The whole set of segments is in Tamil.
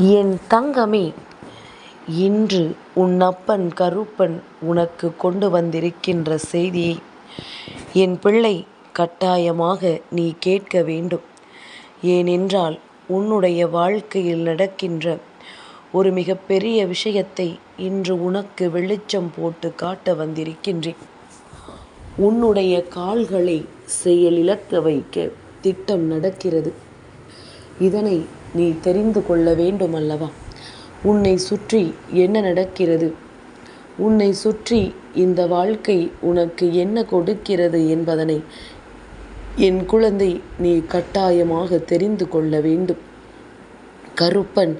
என் தங்கமே இன்று உன் அப்பன் கருப்பன் உனக்கு கொண்டு வந்திருக்கின்ற செய்தியை என் பிள்ளை கட்டாயமாக நீ கேட்க வேண்டும். ஏனென்றால் உன்னுடைய வாழ்க்கையில் நடக்கின்ற ஒரு மிகப்பெரிய விஷயத்தை இன்று உனக்கு வெளிச்சம் போட்டு காட்ட வந்திருக்கின்றேன். உன்னுடைய கால்களை செயலிழக்க வைக்க திட்டம் நடக்கிறது. இதனை நீ தெரிந்து கொள்ள வேண்டும் அல்லவா உன்னை சுற்றி என்ன நடக்கிறது? உன்னை சுற்றி இந்த வாழ்க்கை உனக்கு என்ன கொடுக்கிறது என்பதனை என் குழந்தை நீ கட்டாயமாக தெரிந்து கொள்ள வேண்டும். கருப்பன்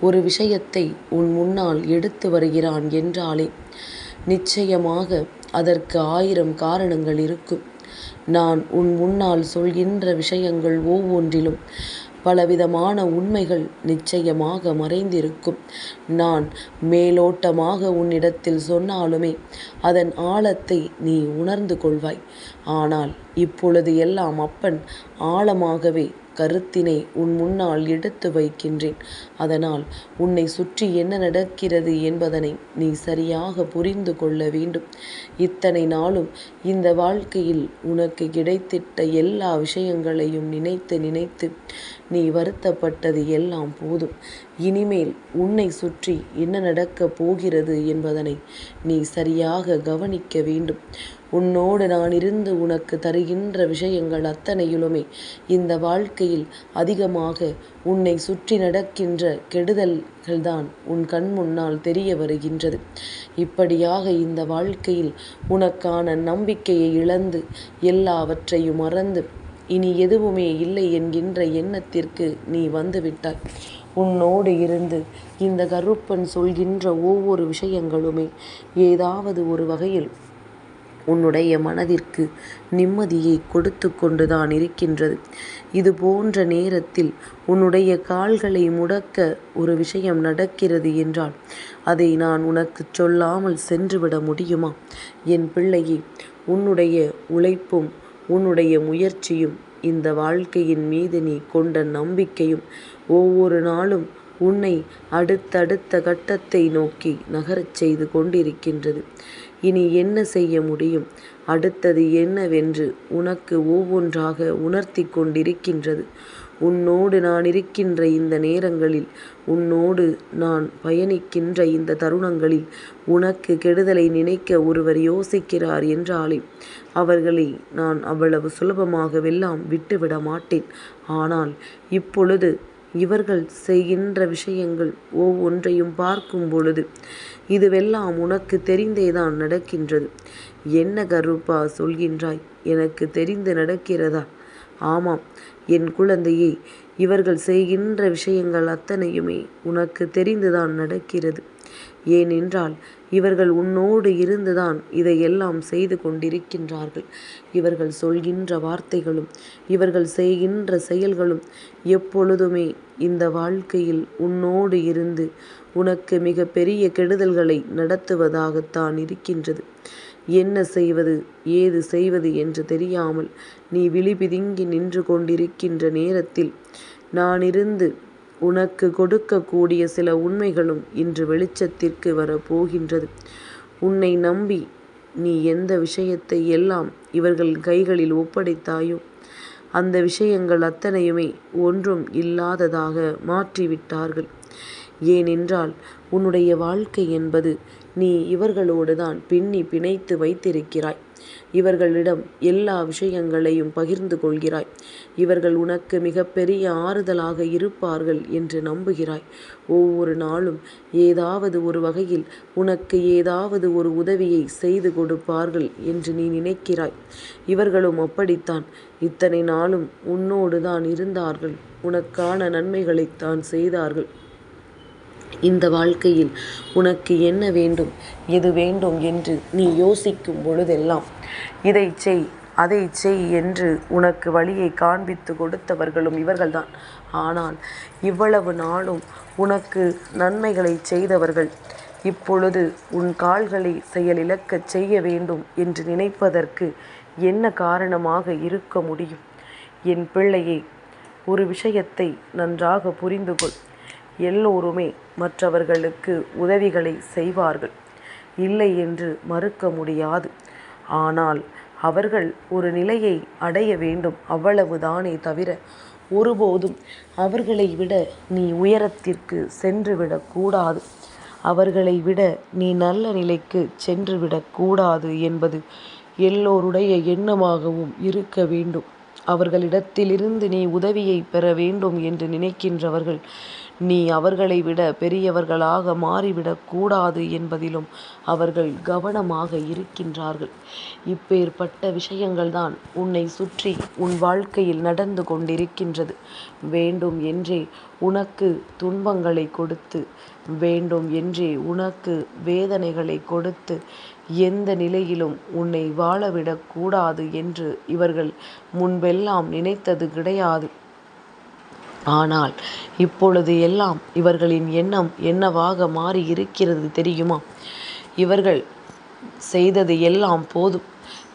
ஒரு விஷயத்தை உன் முன்னால் எடுத்து வருகிறான் என்றாலே நிச்சயமாக அதற்கு ஆயிரம் காரணங்கள் இருக்கும். நான் உன் முன்னால் சொல்கின்ற விஷயங்கள் ஒவ்வொன்றிலும் பலவிதமான உண்மைகள் நிச்சயமாக மறைந்திருக்கும். நான் மேலோட்டமாக உன்னிடத்தில் சொன்னாலுமே அதன் ஆழத்தை நீ உணர்ந்து கொள்வாய். ஆனால் இப்பொழுது எல்லாம் அப்பன் ஆழமாகவே கருத்தினை உன் முன்னால் எடுத்து வைக்கின்றேன். அதனால் உன்னை சுற்றி என்ன நடக்கிறது என்பதனை நீ சரியாக புரிந்து கொள்ள வேண்டும். இத்தனை நாளும் இந்த வாழ்க்கையில் உனக்கு கிடைத்திட்ட எல்லா விஷயங்களையும் நினைத்து நினைத்து நீ வருத்தப்பட்டது எல்லாம் போதும். இனிமேல் உன்னை சுற்றி என்ன நடக்கப் போகிறது என்பதனை நீ சரியாக கவனிக்க வேண்டும். உன்னோடு நான் இருந்து உனக்கு தருகின்ற விஷயங்கள் அத்தனையிலுமே இந்த வாழ்க்கையில் அதிகமாக உன்னை சுற்றி நடக்கின்ற கெடுதல்கள்தான் உன் கண் முன்னால் தெரிய வருகின்றது. இப்படியாக இந்த வாழ்க்கையில் உனக்கான நம்பிக்கையை இழந்து எல்லாவற்றையும் மறந்து இனி எதுவுமே இல்லை என்கின்ற எண்ணத்திற்கு நீ வந்துவிட்டாய். உன்னோடு இருந்து இந்த கருப்பன் சொல்கின்ற ஒவ்வொரு விஷயங்களுமே ஏதாவது ஒரு வகையில் உன்னுடைய மனதிற்கு நிம்மதியை கொடுத்து கொண்டுதான் இருக்கின்றது. இது போன்ற நேரத்தில் உன்னுடைய கால்களை முடக்க ஒரு விஷயம் நடக்கிறது என்றால் அதை நான் உனக்கு சொல்லாமல் சென்றுவிட முடியுமா? என் பிள்ளையே உன்னுடைய உழைப்பும் உன்னுடைய முயற்சியும் இந்த வாழ்க்கையின் மீது நீ கொண்ட நம்பிக்கையும் ஒவ்வொரு நாளும் உன்னை அடுத்தடுத்த கட்டத்தை நோக்கி நகரச் செய்து கொண்டிருக்கின்றது. இனி என்ன செய்ய முடியும்? அடுத்தது என்னவென்று உனக்கு ஒவ்வொன்றாக உணர்த்தி கொண்டிருக்கின்றது. உன்னோடு நான் இருக்கின்ற இந்த நேரங்களில் உன்னோடு நான் பயணிக்கின்ற இந்த தருணங்களில் உனக்கு கெடுதலை நினைக்க ஒருவர் யோசிக்கிறார் என்றாலே அவர்களை நான் அவ்வளவு சுலபமாகவெல்லாம் விட்டுவிட மாட்டேன். ஆனால் இப்பொழுது இவர்கள் செய்கின்ற விஷயங்கள் ஒவ்வொன்றையும் பார்க்கும் பொழுது இதுவெல்லாம் உனக்கு தெரிந்தேதான் நடக்கின்றது. என்ன கருப்பா சொல்கின்றாய்? எனக்கு தெரிந்து நடக்கிறதா? ஆமாம் என் குழந்தையே இவர்கள் செய்கின்ற விஷயங்கள் அத்தனையுமே உனக்கு தெரிந்துதான் நடக்கிறது. ஏனென்றால் இவர்கள் உன்னோடு இருந்துதான் இதையெல்லாம் செய்து கொண்டிருக்கின்றார்கள். இவர்கள் சொல்கின்ற வார்த்தைகளும் இவர்கள் செய்கின்ற செயல்களும் எப்பொழுதுமே இந்த வாழ்க்கையில் உன்னோடு இருந்து உனக்கு மிக பெரிய கெடுதல்களை நடத்துவதாகத்தான் இருக்கின்றது. என்ன செய்வது ஏது செய்வது என்று தெரியாமல் நீ விழிபிதுங்கி நின்று கொண்டிருக்கின்ற நேரத்தில் நானிருந்து உனக்கு கொடுக்கக்கூடிய சில உண்மைகளும் இன்று வெளிச்சத்திற்கு வரப்போகின்றது. உன்னை நம்பி நீ எந்த விஷயத்தை எல்லாம் இவர்கள் கைகளில் ஒப்படைத்தாயோ அந்த விஷயங்கள் அத்தனையுமே ஒன்றும் இல்லாததாக மாற்றிவிட்டார்கள். ஏனென்றால் உன்னுடைய வாழ்க்கை என்பது நீ இவர்களோடு தான் பின்னி பிணைத்து வைத்திருக்கிறாய். இவர்களிடம் எல்லா விஷயங்களையும் பகிர்ந்து கொள்கிறாய். இவர்கள் உனக்கு மிகப்பெரிய ஆறுதலாக இருப்பார்கள் என்று நம்புகிறாய். ஒவ்வொரு நாளும் ஏதாவது ஒரு வகையில் உனக்கு ஏதாவது ஒரு உதவியை செய்து கொடுப்பார்கள் என்று நீ நினைக்கிறாய். இவர்களும் அப்படித்தான். இத்தனை நாளும் உன்னோடு தான் இருந்தார்கள். உனக்கான நன்மைகளைத்தான் செய்தார்கள். இந்த வாழ்க்கையில் உனக்கு என்ன வேண்டும் எது வேண்டும் என்று நீ யோசிக்கும் பொழுதெல்லாம் இதை செய் அதை செய் என்று உனக்கு வழியை காண்பித்து கொடுத்தவர்களும் இவர்கள்தான். ஆனால் இவ்வளவு நாளும் உனக்கு நன்மைகளை செய்தவர்கள் இப்பொழுது உன் கால்களை செயலிழக்கச் செய்ய வேண்டும் என்று நினைப்பதற்கு என்ன காரணமாக இருக்க முடியும்? என் பிள்ளையை ஒரு விஷயத்தை நன்றாக புரிந்து கொள் எல்லோருமே மற்றவர்களுக்கு உதவிகளை செய்வார்கள். இல்லை என்று மறுக்க முடியாது. ஆனால் அவர்கள் ஒரு நிலையை அடைய வேண்டும். அவ்வளவுதானே தவிர ஒருபோதும் அவர்களை விட நீ உயரத்திற்கு சென்றுவிடக்கூடாது அவர்களை விட நீ நல்ல நிலைக்கு சென்றுவிடக்கூடாது என்பது எல்லோருடைய எண்ணமாகவும் இருக்க வேண்டும். அவர்களிடத்திலிருந்து நீ உதவியை பெற வேண்டும் என்று நினைக்கின்றவர்கள் நீ அவர்களை விட பெரியவர்களாக மாறிவிடக் கூடாது என்பதிலும் அவர்கள் கவனமாக இருக்கின்றார்கள். இப்பேற்பட்ட விஷயங்கள்தான் உன்னை சுற்றி உன் வாழ்க்கையில் நடந்து கொண்டிருக்கின்றது. வேண்டும் என்றே உனக்கு துன்பங்களை கொடுத்து வேண்டும் என்றே உனக்கு வேதனைகளை கொடுத்து எந்த நிலையிலும் உன்னை வாழவிடக் கூடாது என்று இவர்கள் முன்பெல்லாம் நினைத்தது கிடையாது. ஆனால் இப்பொழுது எல்லாம் இவர்களின் எண்ணம் என்னவாக மாறி இருக்கிறது தெரியுமா? இவர்கள் செய்தது எல்லாம் போதும்.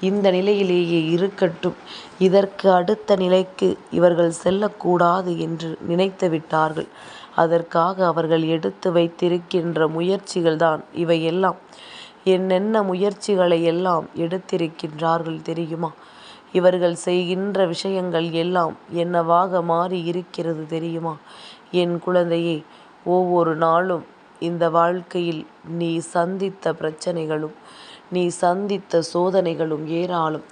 இந்த நிலையிலேயே இருக்கட்டும். இதற்கு அடுத்த நிலைக்கு இவர்கள் செல்லக்கூடாது என்று நினைத்து விட்டார்கள். அதற்காக அவர்கள் எடுத்து வைத்திருக்கின்ற முயற்சிகள்தான் இவையெல்லாம். என்னென்ன முயற்சிகளை எல்லாம் எடுத்திருக்கின்றார்கள் தெரியுமா? இவர்கள் செய்கின்ற விஷயங்கள் எல்லாம் என்னவாக மாறி இருக்கிறது தெரியுமா? என் குழந்தையே ஒவ்வொரு நாளும் இந்த வாழ்க்கையில் நீ சந்தித்த பிரச்சனைகளும் நீ சந்தித்த சோதனைகளும் ஏராளம்.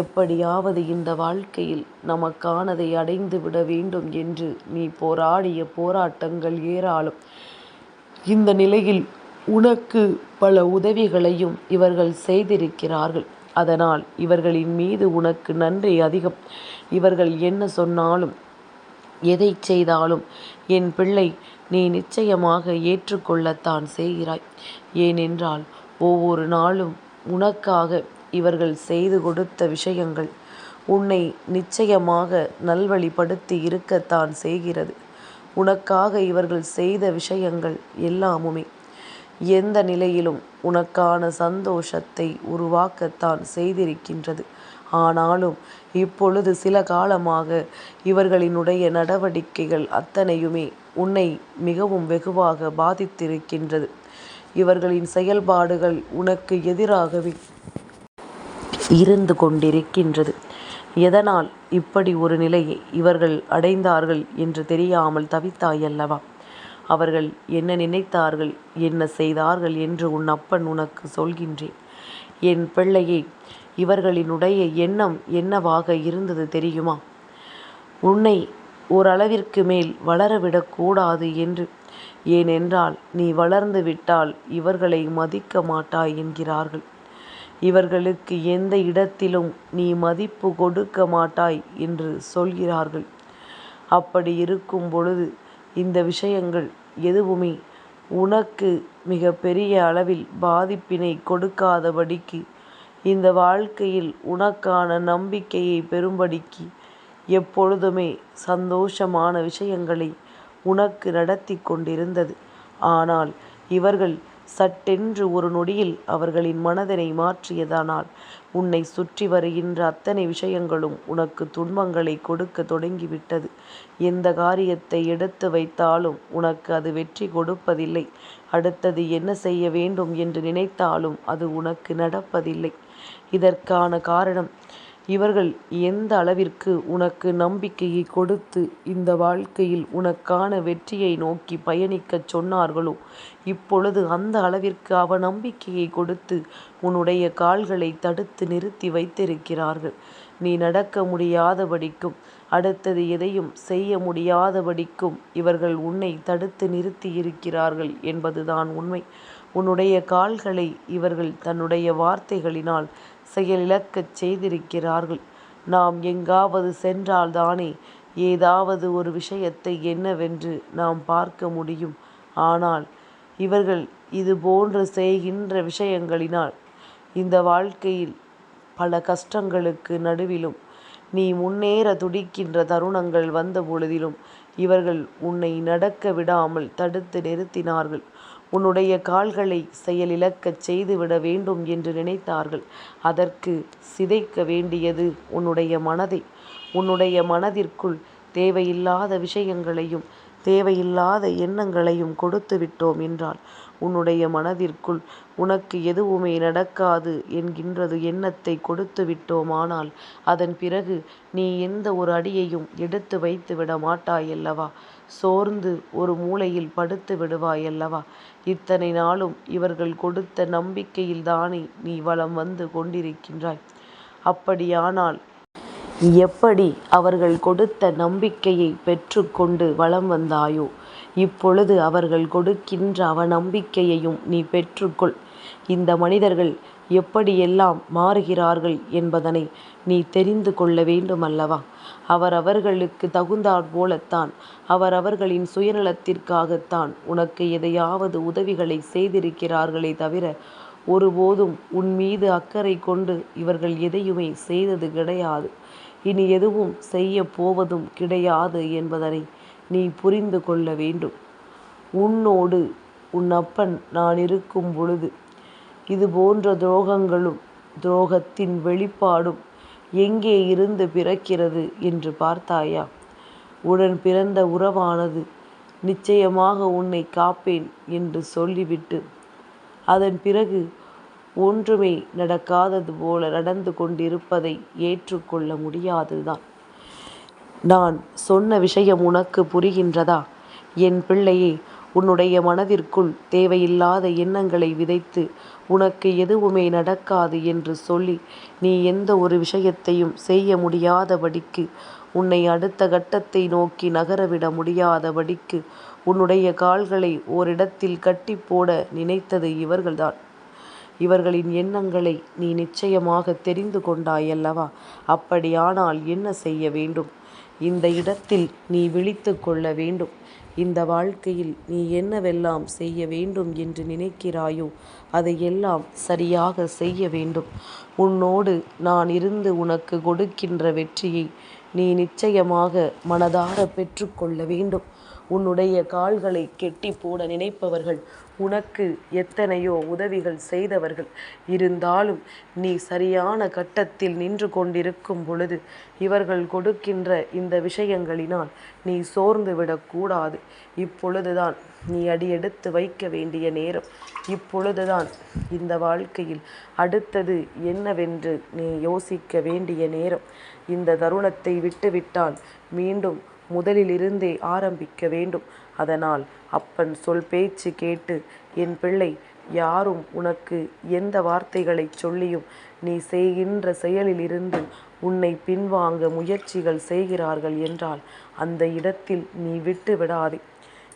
எப்படியாவது இந்த வாழ்க்கையில் நமக்கானதை அடைந்து விட வேண்டும் என்று நீ போராடிய போராட்டங்கள் ஏராளம். இந்த நிலையில் உனக்கு பல உதவிகளையும் இவர்கள் செய்திருக்கிறார்கள். அதனால் இவர்களின் மீது உனக்கு நன்றி அதிகம். இவர்கள் என்ன சொன்னாலும் எதை செய்தாலும் என் பிள்ளை நீ நிச்சயமாக ஏற்றுக்கொள்ளத்தான் செய்கிறாய். ஏனென்றால் ஒவ்வொரு நாளும் உனக்காக இவர்கள் செய்து கொடுத்த விஷயங்கள் உன்னை நிச்சயமாக நல்வழிப்படுத்தி இருக்கத்தான் செய்கிறது. உனக்காக இவர்கள் செய்த விஷயங்கள் எல்லாமுமே எந்த நிலையிலும் உனக்கான சந்தோஷத்தை உருவாக்கத்தான் செய்திருக்கின்றது. ஆனாலும் இப்பொழுது சில காலமாக இவர்களினுடைய நடவடிக்கைகள் அத்தனையுமே உன்னை மிகவும் வெகுவாக பாதித்திருக்கின்றது. இவர்களின் செயல்பாடுகள் உனக்கு எதிராகவே இருந்து கொண்டிருக்கின்றது. எதனால் இப்படி ஒரு நிலையை இவர்கள் அடைந்தார்கள் என்று தெரியாமல் தவித்தாயல்லவா? அவர்கள் என்ன நினைத்தார்கள் என்ன செய்தார்கள் என்று உன் அப்பன் உனக்கு சொல்கின்றேன். என் பிள்ளையே இவர்களினுடைய எண்ணம் என்னவாக இருந்தது தெரியுமா? உன்னை ஓரளவிற்கு மேல் வளரவிடக்கூடாது என்று. ஏனென்றால் நீ வளர்ந்து விட்டால் இவர்களை மதிக்க மாட்டாய் என்கிறார்கள். இவர்களுக்கு எந்த இடத்திலும் நீ மதிப்பு கொடுக்க மாட்டாய் என்று சொல்கிறார்கள். அப்படி இருக்கும் பொழுது இந்த விஷயங்கள் எதுவுமே. உனக்கு மிக பெரிய அளவில் பாதிப்பினை கொடுக்காதபடிக்கு இந்த வாழ்க்கையில் உனக்கான நம்பிக்கையை பெறும்படிக்கு எப்பொழுதுமே சந்தோஷமான விஷயங்களை உனக்கு நடத்தி கொண்டிருந்தது. ஆனால் இவர்கள் சட்டென்று ஒரு நொடியில் அவர்களின் மனதினை மாற்றியதானால் உன்னை சுற்றி வருகின்ற அத்தனை விஷயங்களும் உனக்கு துன்பங்களை கொடுக்க தொடங்கிவிட்டது. எந்த காரியத்தை எடுத்து வைத்தாலும் உனக்கு அது வெற்றி கொடுப்பதில்லை. அடுத்தது என்ன செய்ய வேண்டும் என்று நினைத்தாலும் அது உனக்கு நடப்பதில்லை. இதற்கான காரணம் இவர்கள் எந்த அளவிற்கு உனக்கு நம்பிக்கையை கொடுத்து இந்த வாழ்க்கையில் உனக்கான வெற்றியை நோக்கி பயணிக்கச் சொன்னார்களோ இப்பொழுது அந்த அளவிற்கு அவ நம்பிக்கையை கொடுத்து உன்னுடைய கால்களை தடுத்து நிறுத்தி வைத்திருக்கிறார்கள். நீ நடக்க முடியாதபடிக்கும் அடுத்தது எதையும் செய்ய முடியாதபடிக்கும் இவர்கள் உன்னை தடுத்து நிறுத்தி இருக்கிறார்கள் என்பதுதான் உண்மை. உன்னுடைய கால்களை இவர்கள் தன்னுடைய வார்த்தைகளினால் செயலிழக்கச் செய்திருக்கிறார்கள். நாம் எங்காவது சென்றால்தானே ஏதாவது ஒரு விஷயத்தை என்னவென்று நாம் பார்க்க முடியும். ஆனால் இவர்கள் இது போன்று செய்கின்ற விஷயங்களினால் இந்த வாழ்க்கையில் பல கஷ்டங்களுக்கு நடுவிலும் நீ முன்னேற துடிக்கின்ற தருணங்கள் வந்த பொழுதிலும் இவர்கள் உன்னை நடக்க விடாமல் தடுத்து நிறுத்தினார்கள். உன்னுடைய கால்களை செயலிழக்கச் செய்துவிட வேண்டும் என்று நினைத்தார்கள். அதற்கு சிதைக்க வேண்டியது உன்னுடைய மனதை. உன்னுடைய மனதிற்குள் தேவையில்லாத விஷயங்களையும் தேவையில்லாத எண்ணங்களையும் கொடுத்து விட்டோம் என்றால் உன்னுடைய மனதிற்குள் உனக்கு எதுவுமே நடக்காது என்கின்றது எண்ணத்தை கொடுத்து விட்டோமானால் அதன் பிறகு நீ எந்த ஒரு அடியையும் எடுத்து வைத்து விட மாட்டாயல்லவா? சோர்ந்து ஒரு மூலையில் படுத்து விடுவாயல்லவா? இத்தனை நாளும் இவர்கள் கொடுத்த நம்பிக்கையில்தானே நீ வலம் வந்து கொண்டிருக்கின்றாய். அப்படியானால் எப்படி அவர்கள் கொடுத்த நம்பிக்கையை பெற்றுக்கொண்டு வலம் வந்தாயோ? இப்பொழுது அவர்கள் கொடுக்கின்ற அவநம்பிக்கையையும் நீ பெற்றுக்கொள். இந்த மனிதர்கள் எப்படியெல்லாம் மாறுகிறார்கள் என்பதனை நீ தெரிந்து கொள்ள வேண்டுமல்லவா? அவரவர்களுக்கு தகுந்தாற் போலத்தான் அவரவர்களின் சுயநலத்திற்காகத்தான் உனக்கு எதையாவது உதவிகளை செய்திருக்கிறார்களே தவிர ஒருபோதும் உன் மீது அக்கறை கொண்டு இவர்கள் எதையுமே செய்தது கிடையாது. இனி எதுவும் செய்ய போவதும் கிடையாது என்பதனை நீ புரிந்து கொள்ள வேண்டும். உன்னோடு உன் அப்பன் நான் இருக்கும் பொழுது இது போன்ற துரோகங்களும் துரோகத்தின் வெளிப்பாடும் எங்கே இருந்து பிறக்கிறது என்று பார்த்தாயா? உடன் பிறந்த உறவானது நிச்சயமாக உன்னை காப்பேன் என்று சொல்லிவிட்டு அதன் பிறகு ஒன்றுமே நடக்காதது போல நடந்து கொண்டிருப்பதை ஏற்றுக்கொள்ள முடியாதுதான். நான் சொன்ன விஷயம் உனக்கு புரிகின்றதா? என் பிள்ளையே உன்னுடைய மனதிற்குள் தேவையில்லாத எண்ணங்களை விதைத்து உனக்கு எதுவுமே நடக்காது என்று சொல்லி நீ எந்த ஒரு விஷயத்தையும் செய்ய முடியாதபடிக்கு உன்னை அடுத்த கட்டத்தை நோக்கி நகரவிட முடியாதபடிக்கு உன்னுடைய கால்களை ஓரிடத்தில் கட்டி போட நினைத்தது இவர்கள்தான். இவர்களின் எண்ணங்களை நீ நிச்சயமாக தெரிந்து கொண்டாயல்லவா? அப்படியானால் என்ன செய்ய வேண்டும்? இந்த இடத்தில் நீ விழித்து கொள்ள வேண்டும். இந்த வாழ்க்கையில் நீ என்னவெல்லாம் செய்ய வேண்டும் என்று நினைக்கிறாயோ அதையெல்லாம் சரியாக செய்ய வேண்டும். உன்னோடு நான் இருந்து உனக்கு கொடுக்கின்ற வெற்றியை நீ நிச்சயமாக மனதார பெற்றுக்கொள்ள வேண்டும். உன்னுடைய கால்களை கெட்டி போட நினைப்பவர்கள் உனக்கு எத்தனையோ உதவிகள் செய்தவர்கள். இருந்தாலும் நீ சரியான கட்டத்தில் நின்று கொண்டிருக்கும் பொழுது இவர்கள் கொடுக்கின்ற இந்த விஷயங்களினால் நீ சோர்ந்து விடக்கூடாது இப்பொழுதுதான் நீ அடியெடுத்து வைக்க வேண்டிய நேரம். இப்பொழுதுதான் இந்த வாழ்க்கையில் அடுத்தது என்னவென்று நீ யோசிக்க வேண்டிய நேரம். இந்த தருணத்தை விட்டுவிட்டால் மீண்டும் முதலிலிருந்தே ஆரம்பிக்க வேண்டும். அதனால் அப்பன் சொல் பேச்சு கேட்டு என் பிள்ளை யாரும் உனக்கு எந்த வார்த்தைகளை சொல்லியும் நீ செய்கின்ற செயலிலிருந்து உன்னை பின்வாங்க முயற்சிகள் செய்கிறார்கள் என்றால் அந்த இடத்தில் நீ விட்டு விடாதே.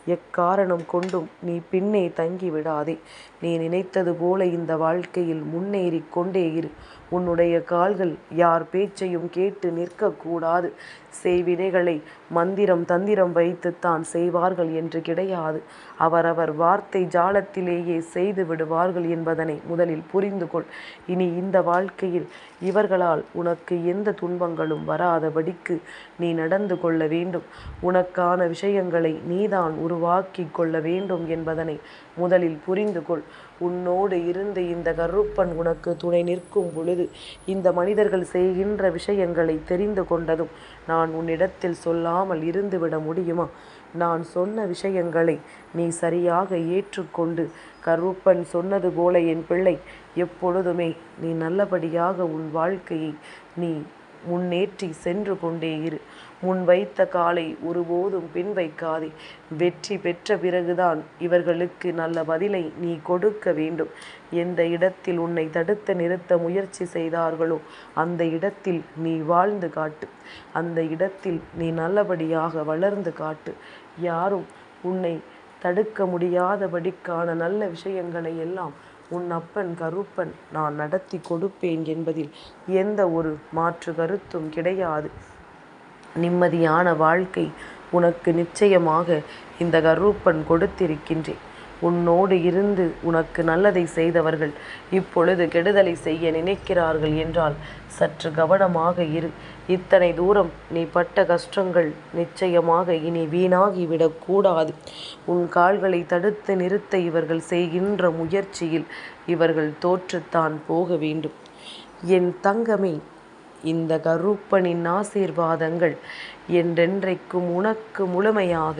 எக்காரணம் கொண்டும் நீ பின்னே தங்கி விடாதே. நீ நினைத்தது போல இந்த வாழ்க்கையில் முன்னேறி கொண்டே இரு. உன்னுடைய கால்கள் யார் பேச்சையும் கேட்டு நிற்கக்கூடாது. செய்வினைகளை மந்திரம் தந்திரம் வைத்துத்தான் செய்வார்கள் என்று கிடையாது. அவரவர் வார்த்தை ஜாலத்திலேயே செய்து விடுவார்கள் என்பதனை முதலில் புரிந்து கொள். இனி இந்த வாழ்க்கையில் இவர்களால் உனக்கு எந்த துன்பங்களும் வராதபடிக்கு நீ நடந்து கொள்ள வேண்டும். உனக்கான விஷயங்களை நீதான் உருவாக்கி கொள்ள வேண்டும் என்பதனை முதலில் புரிந்து கொள். உன்னோடு இருந்து இந்த கருப்பன் உனக்கு துணை நிற்கும் பொழுது இந்த மனிதர்கள் செய்கின்ற விஷயங்களை தெரிந்து கொண்டதும் நான் உன்னிடத்தில் சொல்லாமல் இருந்துவிட முடியுமா? நான் சொன்ன விஷயங்களை நீ சரியாக ஏற்றுக்கொண்டு கருப்பன் சொன்னது போல என் பிள்ளை எப்பொழுதுமே நீ நல்லபடியாக உன் வாழ்க்கையை நீ முன்னேற்றி சென்று கொண்டே இரு. முன் வைத்த காலை ஒருபோதும் பின் வைக்காதே. வெற்றி பெற்ற பிறகுதான் இவர்களுக்கு நல்ல பதிலை நீ கொடுக்க வேண்டும். எந்த இடத்தில் உன்னை தடுத்து நிறுத்த முயற்சி செய்தார்களோ அந்த இடத்தில் நீ வாழ்ந்து காட்டு. அந்த இடத்தில் நீ நல்லபடியாக வளர்ந்து காட்டு. யாரும் உன்னை தடுக்க முடியாதபடிக்கான நல்ல விஷயங்களை எல்லாம் உன் அப்பன் கருப்பன் நான் நடத்தி கொடுப்பேன் என்பதில் எந்த ஒரு மாற்று கருத்தும் கிடையாது. நிம்மதியான வாழ்க்கை உனக்கு நிச்சயமாக இந்த கருப்பன் கொடுத்திருக்கின்றேன். உன்னோடு இருந்து உனக்கு நல்லதை செய்தவர்கள் இப்பொழுது கெடுதலை செய்ய நினைக்கிறார்கள் என்றால் சற்று கவனமாக இரு. இத்தனை தூரம் நீ பட்ட கஷ்டங்கள் நிச்சயமாக இனி வீணாகிவிடக்கூடாது உன் கால்களை தடுத்து நிறுத்த இவர்கள் செய்கின்ற முயற்சியில் இவர்கள் தோற்றுத்தான் போக வேண்டும். என் தங்கமே இந்த கருப்பனின் ஆசீர்வாதங்கள் என்றென்றைக்கும் உனக்கு முழுமையாக